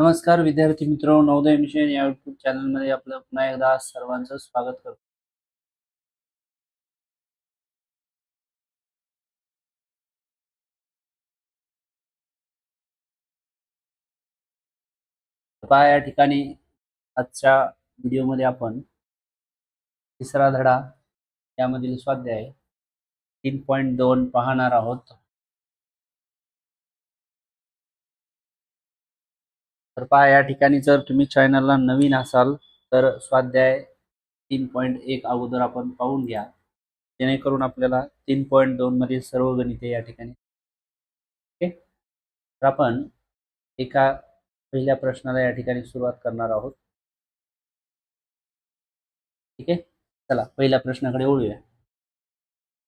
नमस्कार विद्यार्थी मित्र नवोदय मिशन या युट्यूब चॅनलमध्ये आपलं पुन्हा एकदा सर्वांचं स्वागत करतो. पहा या ठिकाणी आजच्या व्हिडिओमध्ये आपण तिसरा धडा यामधील स्वाध्याय तीन पॉईंट दोन पाहणार आहोत. तर पहा या ठिकाणी जर तुम्ही चॅनलला नवीन असाल तर स्वाध्याय तीन पॉईंट एक अगोदर आपण पाहून घ्या. जेणेकरून आपल्याला तीन पॉईंट दोन सर्व गणिते या ठिकाणी ओके? तर आपण एका पहिल्या प्रश्नाला या ठिकाणी सुरुवात करणार आहोत. ठीक आहे? चला पहिल्या प्रश्नाकडे वळूया.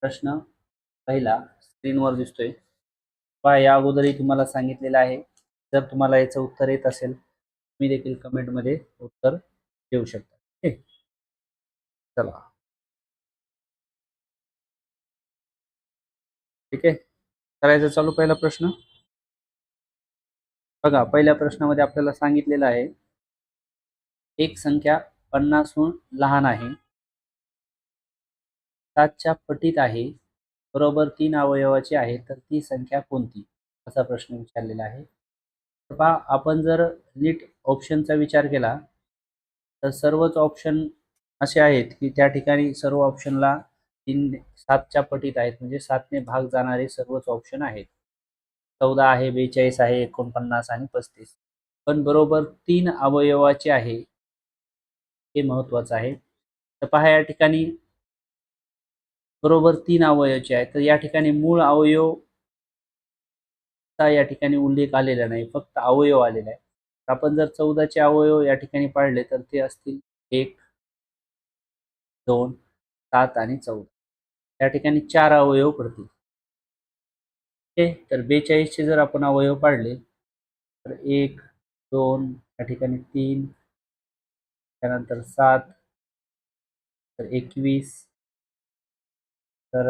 प्रश्न पहिला स्क्रीनवर दिसतोय. पहा या अगोदरही तुम्हाला सांगितलेलं आहे जर तुम्हाला याचं उत्तर येत असेल तुम्ही देखील कमेंटमध्ये उत्तर देऊ शकता. ठीक? चला. ठीक आहे? करायचं चालू पहिला प्रश्न? बघा पहिल्या प्रश्नामध्ये आपल्याला सांगितलेलं आहे एक संख्या पन्नासहून लहान आहे. सातच्या पटीत आहे. बरोबर तीन अवयवाची आहे तर ती संख्या कोणती? असा प्रश्न विचारलेला आहे. पहा आपण जर नीट ऑप्शनचा विचार केला तर सर्वच ऑप्शन असे आहेत की त्या ठिकाणी सर्व ऑप्शनला तीन सातच्या पटीत आहेत. म्हणजे सातने भाग जाणारे सर्वच ऑप्शन आहेत. चौदा आहे बेचाळीस आहे एकोणपन्नास आणि पस्तीस. पण बरोबर तीन अवयवाचे आहे. हे महत्वाचं आहे. तर पहा या ठिकाणी बरोबर तीन अवयवाचे आहे तर या ठिकाणी मूळ अवयव चा या ठिकाणी उल्लेख आलेला नाही फक्त अवयव आलेला आहे तर आपण जर चौदाचे अवयव या ठिकाणी पाळले तर ते असतील एक दोन सात आणि चौदा. या ठिकाणी चार अवयव पडतील. ओके? तर बेचाळीसचे जर आपण अवयव पाडले तर एक दोन या ठिकाणी तीन त्यानंतर सात तर एकवीस तर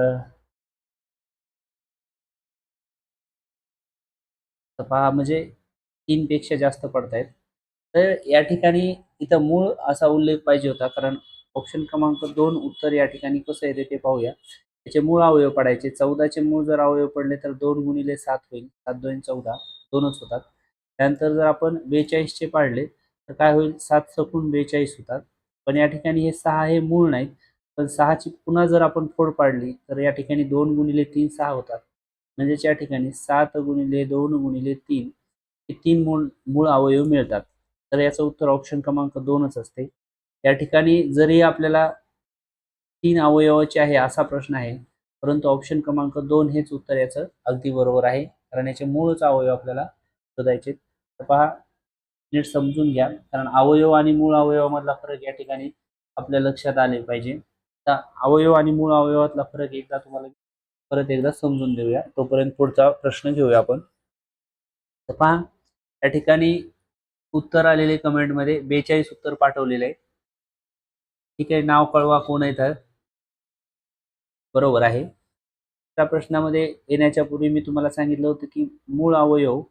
तर पहा म्हणजे तीनपेक्षा जास्त पडत आहेत तर या ठिकाणी इथं मूळ असा उल्लेख पाहिजे होता कारण ऑप्शन क्रमांक दोन उत्तर या ठिकाणी कसं येते ते पाहूया. त्याचे मूळ अवयव पडायचे. चौदाचे मूळ जर अवयव पडले तर दोन गुणिले सात होईल. सात दोन चौदा दोनच होतात. त्यानंतर जर आपण बेचाळीसचे पाडले तर काय होईल? सात सकून बेचाळीस होतात. पण या ठिकाणी हे सहा हे मूळ नाहीत. पण सहाची पुन्हा जर आपण फोड पाडली तर या ठिकाणी दोन गुणिले तीन सहा होतात. म्हणजेच या ठिकाणी सात गुणिले दोन गुणिले तीन हे तीन मूळ मूळ अवयव मिळतात. तर याचं उत्तर ऑप्शन क्रमांक दोनच असते. या ठिकाणी जरी आपल्याला तीन अवयवाचे आहे असा प्रश्न आहे परंतु ऑप्शन क्रमांक दोन हेच उत्तर याचं अगदी बरोबर आहे. कारण याचे मूळच अवयव आपल्याला शोधायचे तर पहा नीट समजून घ्या. कारण अवयव आणि मूळ अवयवामधला फरक या ठिकाणी आपल्या लक्षात आले पाहिजे. तर अवयव आणि मूळ अवयवातला फरक एकदा तुम्हाला परत एकदा समजून देऊया तोपर्यंत पुढचा प्रश्न घेऊया आपण. तर पहा या ठिकाणी उत्तर आलेले कमेंटमध्ये बेचाळीस उत्तर पाठवलेले आहे ठीक आहे नाव कळवा कोण येतं बरोबर आहे. त्या प्रश्नामध्ये येण्याच्या पूर्वी मी तुम्हाला सांगितलं होतं की मूळ अवयव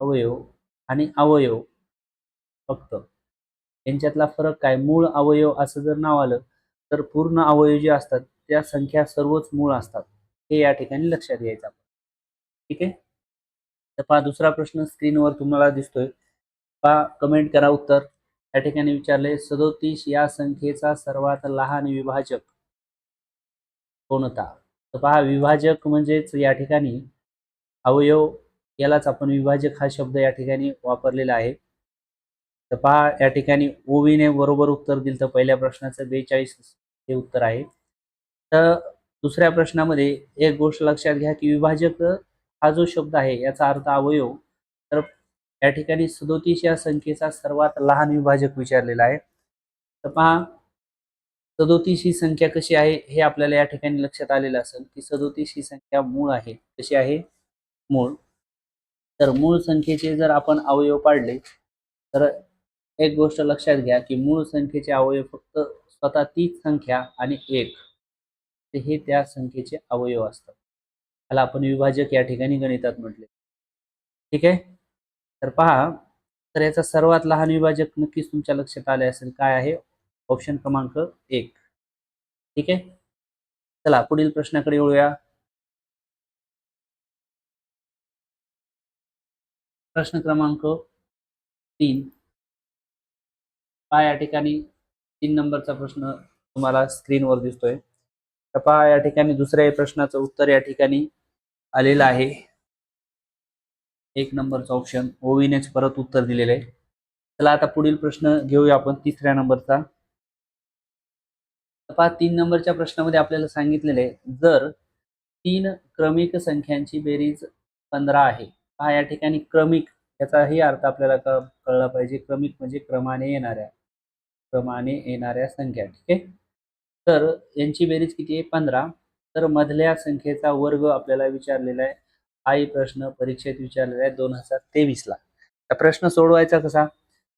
अवयव आणि अवयव फक्त. यांच्यातला फरक काय? मूळ अवयव असं जर नाव आलं तर पूर्ण अवयव जे असतात त्या संख्या सर्वच मूळ असतात. हे या ठिकाणी लक्षात घ्यायचं आपण. ठीक आहे? तर पहा दुसरा प्रश्न स्क्रीनवर तुम्हाला दिसतोय. पहा कमेंट करा उत्तर. या ठिकाणी विचारले सदोतीस या संख्येचा सर्वात लहान विभाजक कोणता तर पहा विभाजक म्हणजेच या ठिकाणी अवयव यालाच आपण विभाजक हा शब्द या ठिकाणी वापरलेला आहे. तर पहा या ठिकाणी ओवीने बरोबर उत्तर दिलं. तर पहिल्या प्रश्नाचं बेचाळीस हे उत्तर आहे. तर दुसऱ्या प्रश्नामध्ये एक गोष्ट लक्षात घ्या की विभाजक हा जो शब्द आहे याचा अर्थ अवयव. तर या ठिकाणी सदोतीस या संख्येचा सर्वात लहान विभाजक विचारलेला आहे. तर पहा सदोतीस ही संख्या कशी आहे हे आपल्याला या ठिकाणी लक्षात आलेलं असेल की सदोतीस ही संख्या मूळ आहे. कशी आहे? मूळ. तर मूळ संख्येचे जर आपण अवयव पाडले तर एक गोष्ट लक्षात घ्या की मूळ संख्येचे अवयव फक्त स्वतः तीच संख्या आणि एक. तर हे त्या संख्येचे अवयव असतात. त्याला आपण विभाजक या ठिकाणी गणितात म्हटले. ठीक आहे? तर पहा तर याचा सर्वात लहान विभाजक नक्कीच तुमच्या लक्षात आले असेल काय आहे? ऑप्शन क्रमांक एक. ठीक आहे? चला पुढील प्रश्नाकडे येऊया प्रश्न क्रमांक तीन. पहा या ठिकाणी तीन नंबरचा प्रश्न तुम्हाला स्क्रीनवर दिसतोय. तर पहा या ठिकाणी दुसऱ्या प्रश्नाचं उत्तर या ठिकाणी आलेलं आहे. एक नंबरचं ऑप्शन ओविनेच परत उत्तर दिलेलं आहे. चला आता पुढील प्रश्न घेऊया आपण तिसऱ्या नंबरचा. पहा तीन नंबरच्या प्रश्नामध्ये आपल्याला सांगितलेलं आहे जर तीन क्रमिक संख्यांची बेरीज पंधरा आहे हा या ठिकाणी क्रमिक याचाही अर्थ आपल्याला कळला पाहिजे क्रमिक म्हणजे क्रमाने येणाऱ्या क्रमाने येणाऱ्या संख्या ठीक आहे? तर यांची बेरीज किती आहे? पंधरा. तर मधल्या संख्येचा वर्ग आपल्याला विचारलेला आहे. हाही प्रश्न परीक्षेत विचारलेला आहे दोन हजार तेवीसला तर प्रश्न सोडवायचा कसा?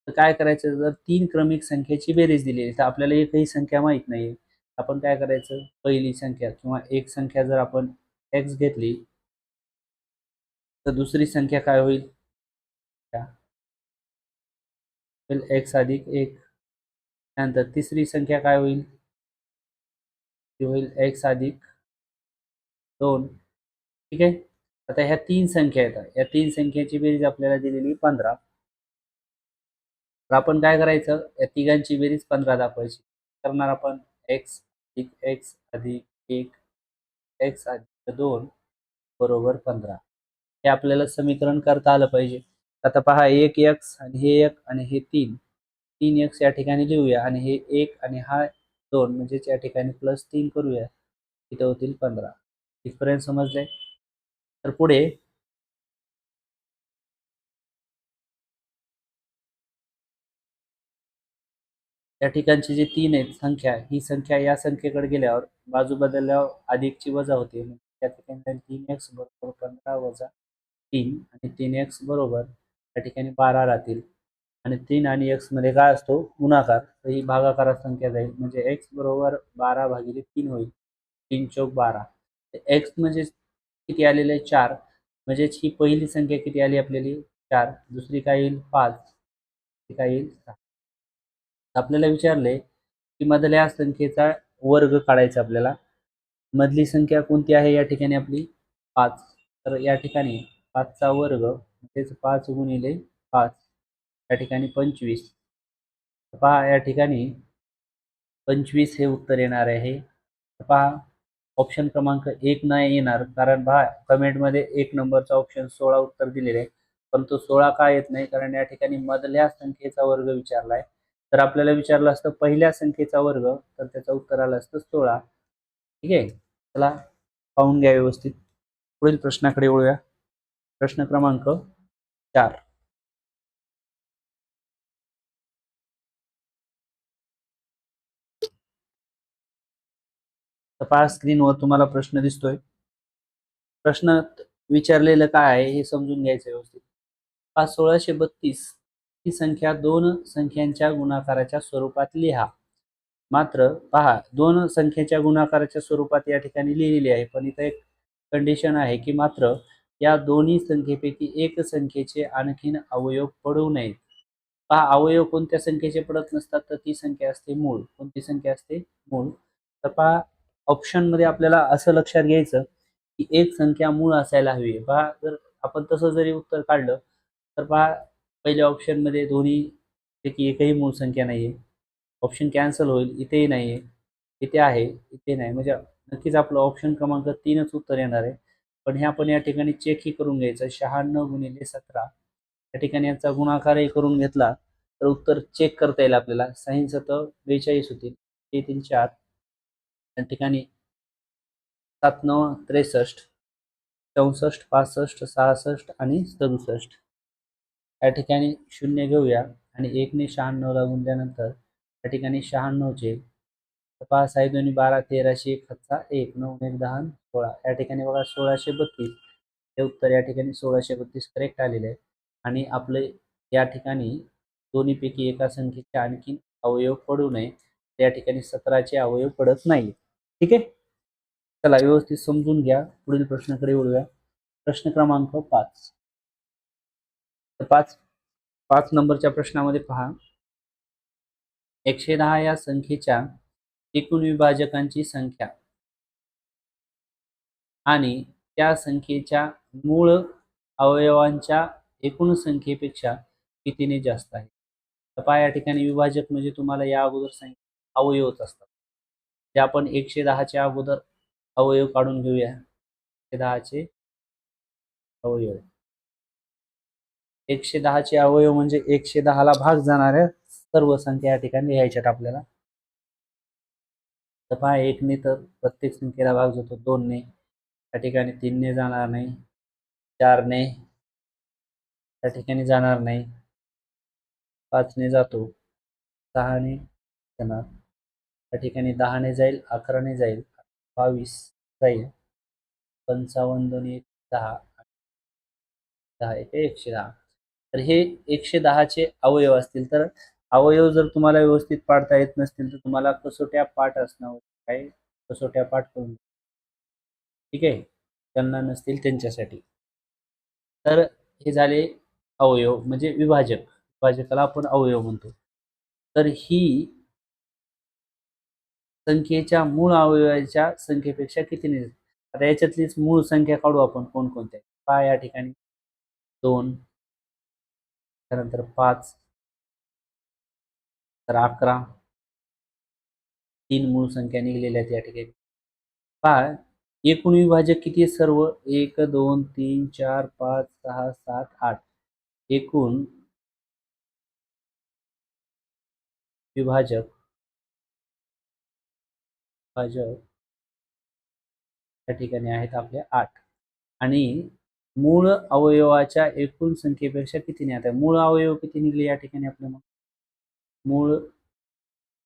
तर काय करायचं? जर तीन क्रमिक संख्येची बेरीज दिलेली तर आपल्याला एकही संख्या माहीत नाही आपण काय करायचं? पहिली संख्या किंवा एक संख्या जर आपण एक्स घेतली तर दुसरी संख्या काय होईल? होईल एक्स अधिक एक. त्यानंतर तिसरी संख्या काय होईल? ती होईल एक्स अधिक दोन. ठीक आहे? आता ह्या तीन संख्या आहेत. या तीन संख्येची बेरीज आपल्याला दिलेली पंधरा. तर आपण काय करायचं? या तिघांची बेरीज पंधरा दाखवायची. करणार आपण एक्स अधिक एक्स अधिक एक एक्स अधिक दोन बरोबर पंधरा. हे आपल्याला समीकरण करता आलं पाहिजे. आता पहा एक एक्स आणि हे एक आणि हे तीन. तीन एक्स या ठिकाणी लिहूया आणि हे एक आणि हा दोन म्हणजेच या ठिकाणी प्लस तीन करूया. इथं होतील पंधरा. डिफरन्स समजले तर पुढे या ठिकाणची जी तीन आहेत संख्या ही संख्या या संख्येकडे गेल्यावर बाजू बदलल्यावर अधिकची वजा होते. त्या ठिकाणी तीन एक्स बरोबर पंधरा वजा तीन आणि तीन एक्स बरोबर त्या ठिकाणी बारा राहतील. आणि तीन आणि एक्समध्ये काय असतो? गुणाकार. तर ही भागाकारात संख्या जाईल. म्हणजे एक्स बरोबर बारा भागिले तीन होईल. तीन चौक बारा. एक्स म्हणजे किती आलेले आहे? चार. म्हणजेच ही पहिली संख्या किती आली आपल्याला? चार. दुसरी काय येईल? पाच. ती काय येईल? सहा. आपल्याला विचारले की मधल्या संख्येचा वर्ग काढायचा आपल्याला. मधली संख्या कोणती आहे या ठिकाणी आपली? पाच. तर या ठिकाणी पाचचा वर्ग म्हणजेच पाच गुणिले पाच. या ठिकाणी पंचवीस. पहा या ठिकाणी पंचवीस हे उत्तर येणार आहे. पहा ऑप्शन क्रमांक एक नाही येणार. कारण पहा कमेंटमध्ये एक नंबरचा ऑप्शन सोळा उत्तर दिलेले आहे पण तो सोळा का येत नाही? कारण या ठिकाणी मधल्या संख्येचा वर्ग विचारलाय. तर आपल्याला विचारलं असतं पहिल्या संख्येचा वर्ग तर त्याचं उत्तर आलं असतं सोळा. ठीक आहे? चला पाहून घ्या व्यवस्थित. पुढील प्रश्नाकडे वळूया. प्रश्न क्रमांक चार. तपा स्क्रीनवर तुम्हाला प्रश्न दिसतोय. प्रश्न विचारलेलं काय आहे हे समजून घ्यायचं व्यवस्थित. पाच सोळाशे बत्तीस ही संख्या दोन संख्यांच्या गुणाकाराच्या स्वरूपात लिहा. मात्र पहा दोन संख्येच्या गुणाकाराच्या स्वरूपात या ठिकाणी लिहिलेली आहे पण इथं एक कंडिशन आहे की मात्र या दोन्ही संख्येपैकी एक संख्येचे आणखीन अवयव पडू नयेत. पहा अवयव कोणत्या संख्येचे पडत नसतात तर ती संख्या असते मूळ. कोणती संख्या असते? मूळ. तर पहा ऑप्शनमध्ये आपल्याला असं लक्षात घ्यायचं की एक संख्या मूळ असायला हवी पहा जर आपण तसं जरी उत्तर काढलं तर पहा पहिल्या ऑप्शनमध्ये दोन्ही पैकी एकही मूळ संख्या नाही आहे ऑप्शन कॅन्सल होईल इथेही नाही आहे इथे आहे इथे नाही. म्हणजे नक्कीच आपलं ऑप्शन क्रमांक तीनच उत्तर येणार आहे. पण हे आपण या ठिकाणी चेकही करून घ्यायचं. शहाण्णव गुणिले सतरा. या ठिकाणी याचा गुणाकारही करून घेतला तर उत्तर चेक करता येईल आपल्याला. साईन सत बेचाळीस होतील. ते तीन चार त्या ठिकाणी सात नऊ त्रेसष्ट चौसष्ट पासष्ट सहासष्ट आणि सदुसष्ट. या ठिकाणी शून्य घेऊया आणि एकने शहाण्णवला गुणल्यानंतर या ठिकाणी शहाण्णवचे पाच आहे दोन्ही बारा तेराशे एक एक नऊ एक दहा सोळा. या ठिकाणी बघा सोळाशे बत्तीस. हे उत्तर या ठिकाणी सोळाशे बत्तीस करेक्ट आलेले आहे. आणि आपले या ठिकाणी दोन्हीपैकी एका संख्येचे आणखी अवयव पडू नये. त्या ठिकाणी सतराचे अवयव पडत नाही ठीक आहे? चला व्यवस्थित समजून घ्या. पुढील प्रश्नाकडे वळूया. प्रश्न क्रमांक पाच. पाच पाच नंबरच्या प्रश्नामध्ये पहा. एकशे दहा या संख्येच्या एकूण विभाजकांची संख्या आणि त्या संख्येच्या मूळ अवयवांच्या एकूण संख्येपेक्षा कितीने जास्त आहे? तर पहा या ठिकाणी विभाजक म्हणजे तुम्हाला या अगोदर संख्या अवयवच असतात. जे आपण एकशे दहाच्या अगोदर अवयव काढून घेऊया. एकशे दहाचे अवयव. एकशे दहाचे अवयव म्हणजे एकशे दहाला भाग जाणाऱ्या सर्व संख्या या ठिकाणी लिहायच्यात आपल्याला. तर पहा एकने तर प्रत्येक संख्येला भाग जातो. दोनने त्या ठिकाणी तीनने जाणार नाही. चारने त्या ठिकाणी जाणार नाही. पाचने जातो. सहाने जाणार. त्या ठिकाणी दहाने जाईल अकराने जाईल बावीस जाईल पंचावन्न दोन एक दहा दहा एक एकशे दहा. तर हे एकशे दहाचे अवयव असतील. तर अवयव जर तुम्हाला व्यवस्थित पाडता येत नसतील तर तुम्हाला कसोट्या पाठ असणं काय? कसोट्या पाठ करून ठीक आहे? त्यांना नसतील त्यांच्यासाठी. तर हे झाले अवयव म्हणजे विभाजक. विभाजकाला आपण अवयव म्हणतो. तर ही संख्येच्या मूळ अवयवाच्या संख्येपेक्षा किती आता याच्यातलीच मूळ संख्या काढू आपण कोणकोणत्या? पहा या ठिकाणी. दोन. त्यानंतर पाच. तर अकरा. तीन मूळ संख्या निघलेल्या आहेत या ठिकाणी. पहा एकूण विभाजक किती आहे सर्व? एक दोन तीन चार पाच सहा सात आठ. एकूण विभाजक विभाजक या ठिकाणी आहेत आपले आठ. आणि मूळ अवयवाच्या एकूण संख्येपेक्षा किती नाही आता मूळ अवयव किती निघले या ठिकाणी आपल्या मूळ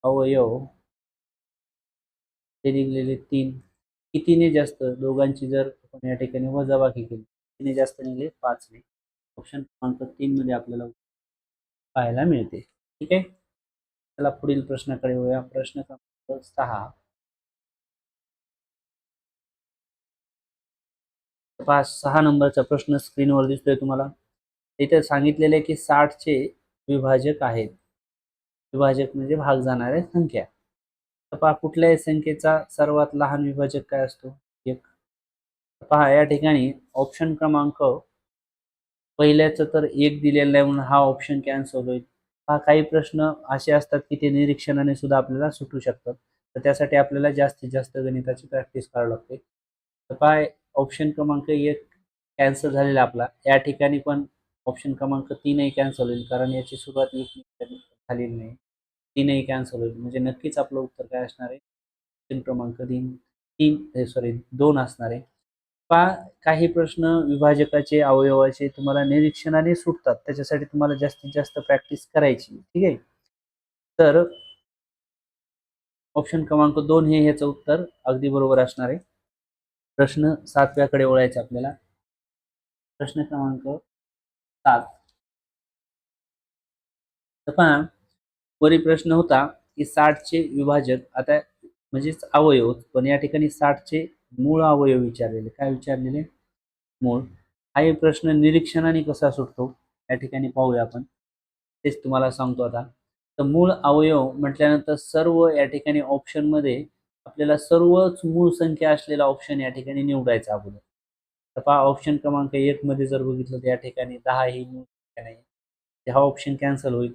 अवयव ते निघलेले तीन. कितीने जास्त? दोघांची जर आपण या ठिकाणी वजाबाकी केली कितीने जास्त निघले? पाचने. ऑप्शन क्रमांक तीन मध्ये आपल्याला पाहायला मिळते. ठीक आहे? चला पुढील प्रश्नाकडे वळूया. प्रश्न क्रमांक सहा. पाच सहा नंबरचा प्रश्न स्क्रीनवर दिसतोय तुम्हाला. इथे सांगितलेले की साठचे विभाजक आहेत. विभाजक म्हणजे भाग जाणाऱ्या संख्या. पहा कुठल्याही संख्येचा सर्वात लहान विभाजक काय असतो? एक. पहा या ठिकाणी ऑप्शन क्रमांक पहिल्याचं तर एक दिलेलं नाही म्हणून हा ऑप्शन कॅन्सल होईल. हा काही प्रश्न असे असतात की ते निरीक्षणाने सुद्धा आपल्याला सुटू शकतात. तर त्यासाठी आपल्याला जास्तीत जास्त गणिताची प्रॅक्टिस करावी लागते. तर काय ऑप्शन क्रमांक एक कॅन्सल झालेला आपला. या ठिकाणी पण ऑप्शन क्रमांक तीनही कॅन्सल होईल कारण याची सुरुवात एक झालेली नाही. तीनही कॅन्सल होईल. म्हणजे नक्कीच आपलं उत्तर काय असणार आहे? ऑप्शन क्रमांक तीन तीन सॉरी दोन असणार आहे. पा काही प्रश्न विभाजकाचे अवयवाचे तुम्हाला निरीक्षणाने सुटतात. त्याच्यासाठी तुम्हाला जास्तीत जास्त प्रॅक्टिस करायची ठीक आहे? तर ऑप्शन क्रमांक दोन हे ह्याचं उत्तर अगदी बरोबर असणार आहे. प्रश्न सातव्याकडे ओळायचे आपल्याला. प्रश्न क्रमांक सात. पहा वरी प्रश्न होता की साठचे विभाजक आता म्हणजेच अवयव पण या ठिकाणी साठचे मूळ अवयव विचारलेले. काय विचारलेले? मूळ. हा एक प्रश्न निरीक्षणाने कसा सुटतो? या ठिकाणी पाहूया आपण. तेच तुम्हाला सांगतो आता. तर मूळ अवयव म्हटल्यानंतर सर्व या ठिकाणी ऑप्शनमध्ये आपल्याला सर्वच मूळ संख्या असलेला ऑप्शन या ठिकाणी निवडायचा अगोदर. तर पहा ऑप्शन क्रमांक एक मध्ये जर बघितलं तर या ठिकाणी दहा ही मूळ संख्या नाही. हा ऑप्शन कॅन्सल होईल.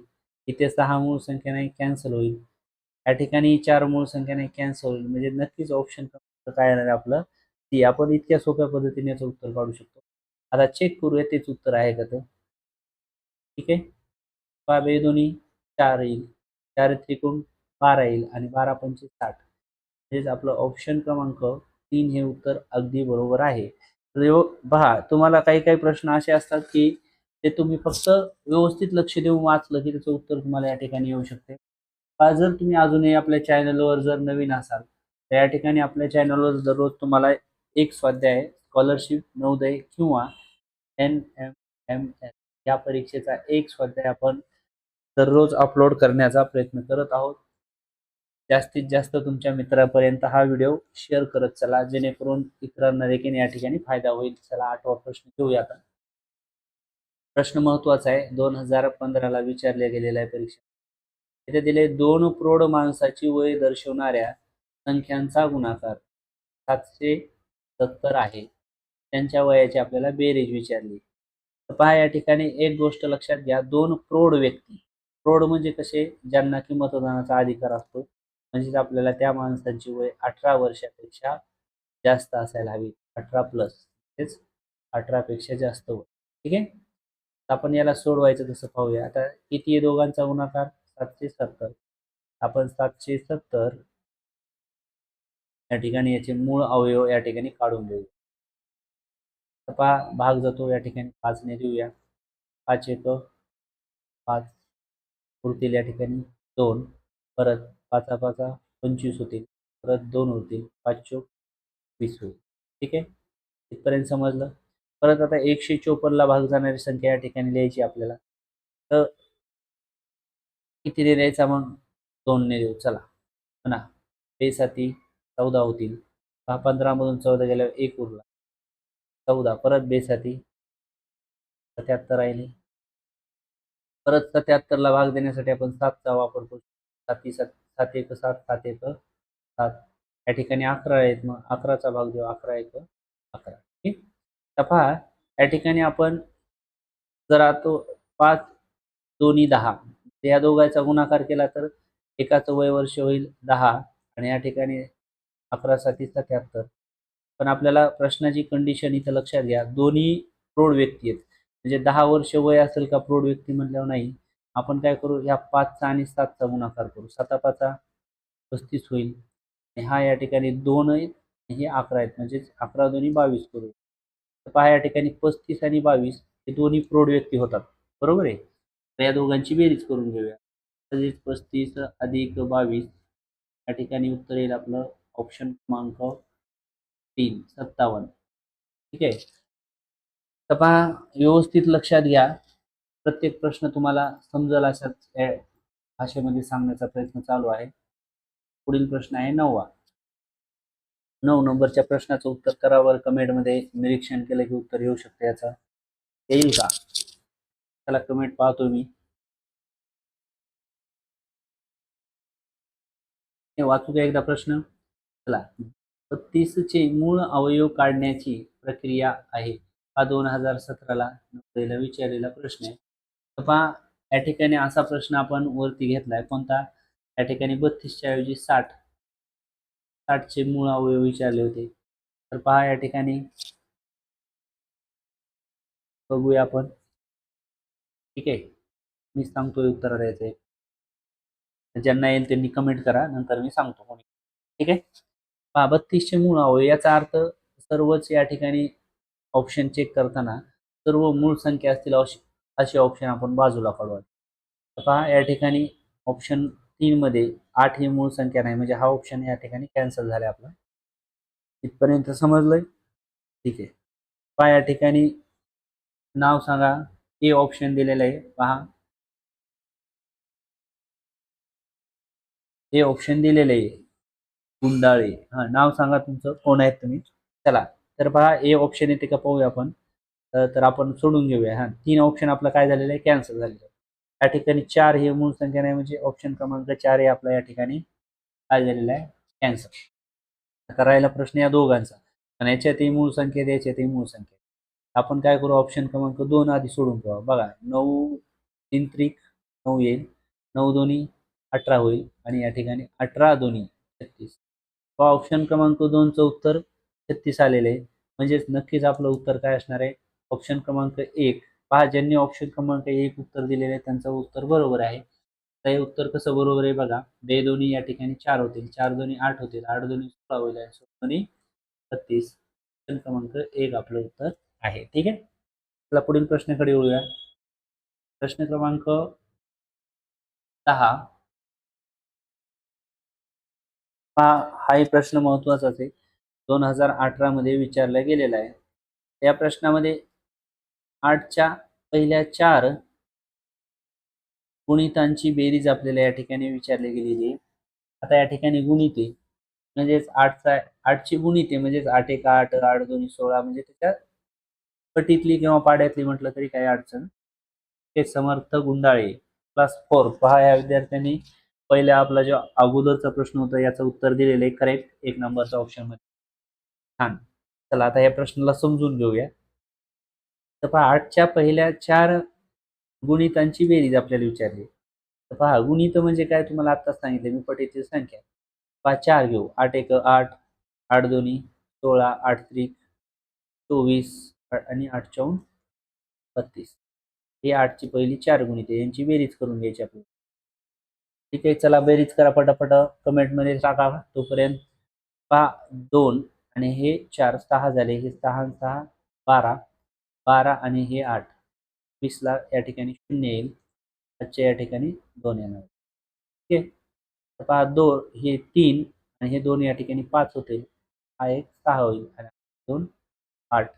इथे सहा मूळ संख्या नाही कॅन्सल होईल. या ठिकाणी चार मूळ संख्या नाही कॅन्सल होईल. म्हणजे नक्कीच ऑप्शन क्रमांक काय येणार आपलं? ती आपण इतक्या सोप्या पद्धतीने याचं उत्तर काढू शकतो. आता चेक करूया तेच उत्तर आहे का तर ठीक आहे. बाबे दोन्ही चार येईल. चार त्रिकोण बारा येईल आणि बारा पंचवीस साठ. म्हणजेच आपलं ऑप्शन क्रमांक तीन हे उत्तर अगदी बरोबर आहे. तर पहा तुम्हाला काही काही प्रश्न असे असतात की ते तुम्ही फक्त व्यवस्थित लक्ष देऊन वाचलं की त्याचं उत्तर तुम्हाला या ठिकाणी येऊ शकते. जर तुम्ही अजूनही आपल्या चॅनलवर जर नवीन असाल तर या ठिकाणी आपल्या चॅनलवर दररोज तुम्हाला एक स्वाध्याय स्कॉलरशिप नवोदय किंवा एन एम एम एस या परीक्षेचा एक स्वाध्याय आपण दररोज अपलोड करण्याचा प्रयत्न करत आहोत. जास्तीत जास्त तुमच्या मित्रापर्यंत हा व्हिडिओ शेअर करत चला. जेणेकरून इतरांना देखील या ठिकाणी फायदा होईल. चला आठवा प्रश्न घेऊया आता. प्रश्न महत्त्वाचा आहे. दोन हजार पंधराला विचारल्या गेलेला आहे परीक्षा इथे दिले दोन प्रौढ माणसाची वय दर्शवणाऱ्या संख्यांचा गुणाकार सातशे सत्तर आहे. त्यांच्या वयाची आपल्याला बेरीज विचारली. तर पहा या ठिकाणी एक गोष्ट लक्षात घ्या. दोन प्रौढ व्यक्ती. प्रौढ म्हणजे कसे? ज्यांना की मतदानाचा अधिकार असतो. म्हणजेच आपल्याला त्या माणसांची वय अठरा वर्षापेक्षा जास्त असायला हवी. अठरा प्लस म्हणजेच अठरापेक्षा जास्त वय. ठीक आहे? आपण याला सोडवायचं तसं पाहूया. आता किती आहे दोघांचा गुणाकार? सातशे सत्तर. आपण सातशे सत्तर या ठिकाणी याचे मूळ अवयव या ठिकाणी काढून देऊ तर पहा भाग जातो या ठिकाणी. पाचने देऊया. पाच एक पाच. पुरतील या ठिकाणी दोन. परत पाचा पाचा पंचवीस होतील परत दोन होतील पाच चोक वीस होईल ठीक आहे? इथपर्यंत समजलं? परत आता एकशे चोपन्नला भाग जाणारी संख्या या ठिकाणी लिहायची आपल्याला. तर कितीने द्यायचा मग? दोनने देऊ. चला. हो म्हणा बेसाती चौदा होतील दहा पंधरामधून चौदा गेल्यावर एक उरला. चौदा. परत बेसाती सत्याहत्तर राहिले. परत सत्याहत्तरला भाग देण्यासाठी आपण सातचा वापर करू साती सात. सात एक सात सात एक सात. या ठिकाणी अकरा आहेत मग. अकराचा भाग देऊ. अकरा एक अकरा. ठीक? तपा या ठिकाणी आपण जर तो पाच दोन्ही दहा. या दोघांचा गुणाकार केला तर एकाचं वय वर्ष होईल दहा आणि या ठिकाणी अकरा साठी सत्याहत्तर. पण आपल्याला प्रश्नाची कंडिशन इथं लक्षात घ्या. दोन्ही प्रौढ व्यक्ती आहेत. म्हणजे दहा वर्ष वय असेल का प्रौढ व्यक्ती म्हटल्यावर नाही. आपण काय करू? ह्या पाचचा आणि सातचा गुणाकार करू. साता पाचा पस्तीस होईल. हा या ठिकाणी दोन आहेत हे अकरा आहेत. म्हणजेच अकरा दोन्ही बावीस करू. तर पहा या ठिकाणी पस्तीस आणि बावीस हे दोन्ही प्रौढ व्यक्ती होतात. बरोबर आहे? तर या दोघांची बेरीज करून घेऊया. तसेच पस्तीस अधिक बावीस या ठिकाणी उत्तर येईल आपलं ऑप्शन क्रमांक तीन सत्तावन्न. ठीक आहे? तर पहा व्यवस्थित लक्षात घ्या. प्रत्येक प्रश्न तुम्हाला समजेल अशाच या भाषेमध्ये सांगण्याचा प्रयत्न चालू आहे. पुढील प्रश्न आहे नववा. नऊ नंबरच्या प्रश्नाचं उत्तर करावर कमेंटमध्ये निरीक्षण केलं की उत्तर येऊ शकतं याचा. येईल का? त्याला कमेंट पाहतो मी. हे वाचू का एकदा प्रश्न? चला. बत्तीसचे मूळ अवयव काढण्याची प्रक्रिया आहे. हा दोन हजार सतराला विचारलेला प्रश्न आहे. पहा या ठिकाणी असा प्रश्न आपण वरती घेतलाय. कोणता? या ठिकाणी बत्तीसच्या ऐवजी साठ. साठचे मूळ अवयव विचारले होते. तर पहा या ठिकाणी बघूया आपण. ठीक आहे. मी सांगतोय उत्तर द्यायचंय ज्यांना येईल त्यांनी कमेंट करा नंतर मी सांगतो कोणी. ठीक आहे? पहा बत्तीसचे मूळ अवयव याचा अर्थ सर्वच या ठिकाणी ऑप्शन चेक करताना सर्व मूळ संख्या असतील असे ऑप्शन आपण बाजूला काढू पहा या ठिकाणी ऑप्शन तीन मध्ये आठ ही मूळ संख्या नाही म्हणजे हा ऑप्शन या ठिकाणी कॅन्सल झाला आपला. इथपर्यंत समजलंय? ठीक आहे. पहा या ठिकाणी नाव सांगा. ए ऑप्शन दिलेलं आहे. पहा. हे ऑप्शन दिलेलं आहे. गुंडाळे. हा नाव सांगा तुमचं. कोण आहेत तुम्ही? चला. तर पहा ए ऑप्शन येते का पाहूया आपण. तर आपण सोडून घेऊया. हा तीन ऑप्शन आपलं काय झालेलं आहे? कॅन्सल झालेलं आहे. या ठिकाणी चार हे मूळ संख्या नाही म्हणजे ऑप्शन क्रमांक चार हे आपला या ठिकाणी काय झालेला आहे? कॅन्सल आता राहिला प्रश्न या दोघांचा. आणि याच्यातही मूळ संख्या याच्यातही मूळ संख्या आपण काय करू? ऑप्शन क्रमांक दोन आधी सोडून ठेवा. बघा नऊ तीन त्रिक नऊ येईल. नऊ दोन्ही अठरा होईल. आणि या ठिकाणी अठरा दोन्ही छत्तीस. ऑप्शन क्रमांक दोनचं उत्तर छत्तीस आलेलं आहे. म्हणजेच नक्कीच आपलं उत्तर काय असणार आहे? ऑप्शन क्रमांक एक. पहा ज्यांनी ऑप्शन क्रमांक एक उत्तर दिलेलं आहे त्यांचं उत्तर बरोबर आहे. तर हे उत्तर कसं बरोबर आहे बघा. बे दोन्ही या ठिकाणी चार होतील. चार दोन्ही आठ होतील. आठ दोन्ही सोळा होईल आणि सोळा दोन्ही छत्तीस. ऑप्शन क्रमांक एक आपलं उत्तर आहे. ठीक आहे? चला पुढील प्रश्नाकडे येऊया प्रश्न क्रमांक दहा. हा हाही प्रश्न महत्वाचाच आहे. दोन हजार अठरामध्ये विचारला गेलेला आहे. या प्रश्नामध्ये आठच्या पहिल्या चार गुणितांची बेरीज आपल्याला या ठिकाणी विचारली गेलेली. आहे आता या ठिकाणी गुणिते म्हणजेच आठचा आठची गुणिते म्हणजेच आठ एक आठ आठ दोन्ही सोळा म्हणजे त्याच्या पटीतली किंवा पाड्यातली म्हटलं तरी काही अडचण. ते समर्थ गुंडाळे क्लास फोर पहा या विद्यार्थ्यांनी पहिल्या आपला जो अगोदरचा प्रश्न होता याचं उत्तर दिलेलं आहे. करेक्ट एक नंबरचा ऑप्शनमध्ये. छान. चला आता या प्रश्नाला समजून घेऊया. तर पहा आठच्या पहिल्या चार गुणितांची बेरीज आपल्याला विचारली. तर पहा गुणित म्हणजे काय तुम्हाला आत्ताच सांगितले मी पटीची संख्या. पहा चार घेऊ. आठ एक आठ. आठ दोन्ही. सोळा आठ त्रिक चोवीस आणि आठ चौन बत्तीस. ही आठची पहिली चार गुणिते यांची बेरीज करून घ्यायची आपल्याला. ठीक आहे चला बेरीज करा पटापट. कमेंटमध्ये टाका तोपर्यंत. पहा दोन आणि हे चार सहा झाले. हे सहा सहा बारा. बारा आणि हे आठ. वीसला या ठिकाणी शून्य येईल. आजच्या या ठिकाणी दोन येणार. ठीक आहे? तर पहा दोन हे तीन आणि हे दोन या ठिकाणी पाच होते. हा एक सहा होईल आणि दोन आठ.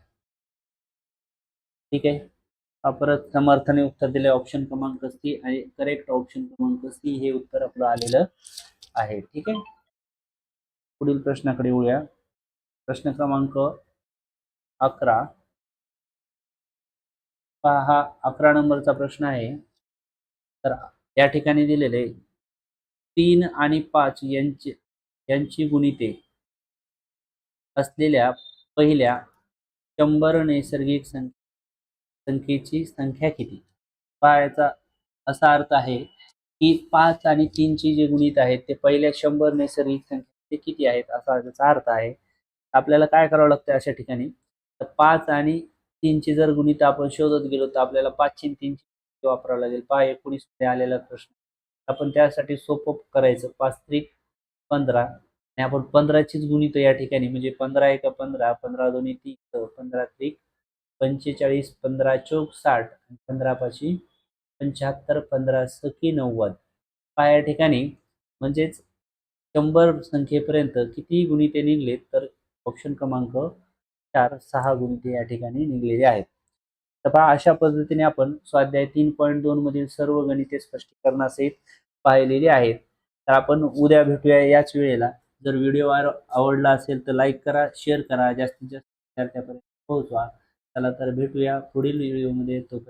ठीक आहे? परत समर्थने उत्तर दिले. ऑप्शन क्रमांक सी आणि करेक्ट ऑप्शन क्रमांक सी हे उत्तर आपलं आलेलं आहे. ठीक आहे? पुढील प्रश्नाकडे येऊया प्रश्न क्रमांक अकरा. हा अकरा नंबरचा प्रश्न आहे. तर या ठिकाणी दिलेले तीन आणि पाच यांची यांची गुणिते असलेल्या पहिल्या शंभर नैसर्गिक सं संख्येची संख्या किती? पहा याचा असा अर्थ आहे की पाच आणि तीनची जे गुणित आहेत ते पहिल्या शंभर नैसर्गिक संख्या ते किती आहेत? असा त्याचा अर्थ आहे. आपल्याला काय करावं लागतं अशा ठिकाणी? तर पाच आणि तीनची जर गुणित आपण शोधत गेलो तर आपल्याला पाचशे तीनशे वापरावं लागेल. पहा एकोणीसमध्ये आलेला प्रश्न. आपण त्यासाठी सोपं करायचं. पाच त्रिक पंधरा. आणि आपण पंधराचीच गुणित या ठिकाणी म्हणजे पंधरा एका पंधरा पंधरा दोन्ही तीस पंधरा त्रिक पंचेचाळीस पंधरा चौक साठ पंधरा पाचशे पंच्याहत्तर पंधरा सखी नव्वद. पहा या ठिकाणी म्हणजेच शंभर संख्येपर्यंत किती गुणिते निघलेत तर ऑप्शन क्रमांक चार सहा गुणिते या ठिकाणी निघलेले आहेत. तर पहा अशा पद्धतीने आपण स्वाध्याय तीन पॉईंट दोन मधील सर्व गणिते स्पष्टीकरणासहित पाहिलेली आहेत. तर आपण उद्या भेटूया याच वेळेला. जर व्हिडिओ आवडला असेल तर लाईक करा शेअर करा. जास्तीत जास्त विद्यार्थ्यापर्यंत पोहोचवा. चला तर भेटूया पुढील व्हिडिओमध्ये. तोपर्यंत